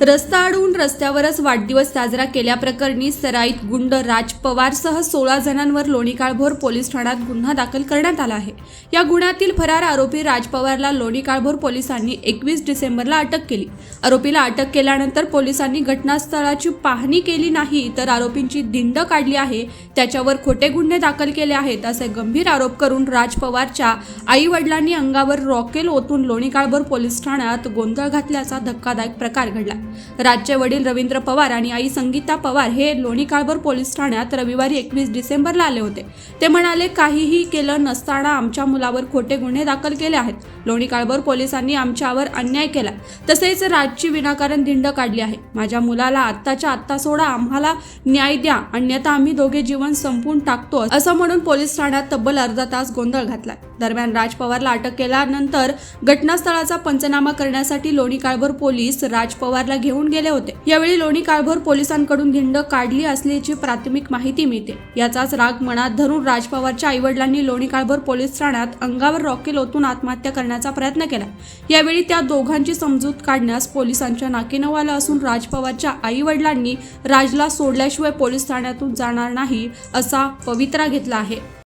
रस्ता अडवून रस्त्यावरच वाढदिवस साजरा केल्याप्रकरणी सराईत गुंड राज पवारसह सोळा जणांवर लोणीकाळभोर पोलीस ठाण्यात गुन्हा दाखल करण्यात आला आहे. या गुन्ह्यातील फरार आरोपी राज पवारला लोणीकाळभोर पोलिसांनी एकवीस डिसेंबरला अटक केली. आरोपीला अटक केल्यानंतर पोलिसांनी घटनास्थळाची पाहणी केली नाही तर आरोपींची दिंड काढली आहे. त्याच्यावर खोटे गुन्हे दाखल केले आहेत असे गंभीर आरोप करून राज पवारच्या आई वडिलांनी अंगावर रॉकेल ओतून लोणीकाळभोर पोलीस ठाण्यात गोंधळ घातल्याचा धक्कादायक प्रकार घडला. राजचे वडील रवींद्र पवार आणि आई संगीता पवार हे लोणी काळभोर पोलीस ठाण्यात रविवारी एकवीस डिसेंबरला आले होते. ते म्हणाले काहीही केलं नसताना आमच्या मुलावर खोटे गुन्हे दाखल केले आहेत. लोणी काळभोर पोलिसांनी आमच्यावर अन्याय केला. तसेच राजची विनाकारण धिंड काढली आहे. माझ्या मुलाला आत्ताच्या आत्ता सोडा. आम्हाला न्याय द्या. अन्यथा आम्ही दोघे जीवन संपून टाकतो. असं म्हणून पोलीस ठाण्यात तब्बल अर्धा तास गोंधळ घातलाय. दरम्यान राज पवारला अटक केल्यानंतर घटनास्थळाचा पंचनामा करण्यासाठी लोणी काळभोर पोलीस राज पवारला घेऊन गेले होते. यावेळी लोणी काळभोर पोलिसांकडून धिंड काढली असल्याची प्राथमिक माहिती मिळते. याचाच राग मनात धरून राज पवारच्या आईवडिलांनी लोणी काळभोर पोलीस ठाण्यात अंगावर रॉकेल ओतून आत्महत्या करण्याचा प्रयत्न केला. यावेळी त्या दोघांची समजूत काढण्यास पोलिसांच्या नाकेनऊ आलं असून राज पवारच्या आई वडिलांनी राजला सोडल्याशिवाय पोलीस ठाण्यातून जाणार नाही असा पवित्रा घेतला आहे.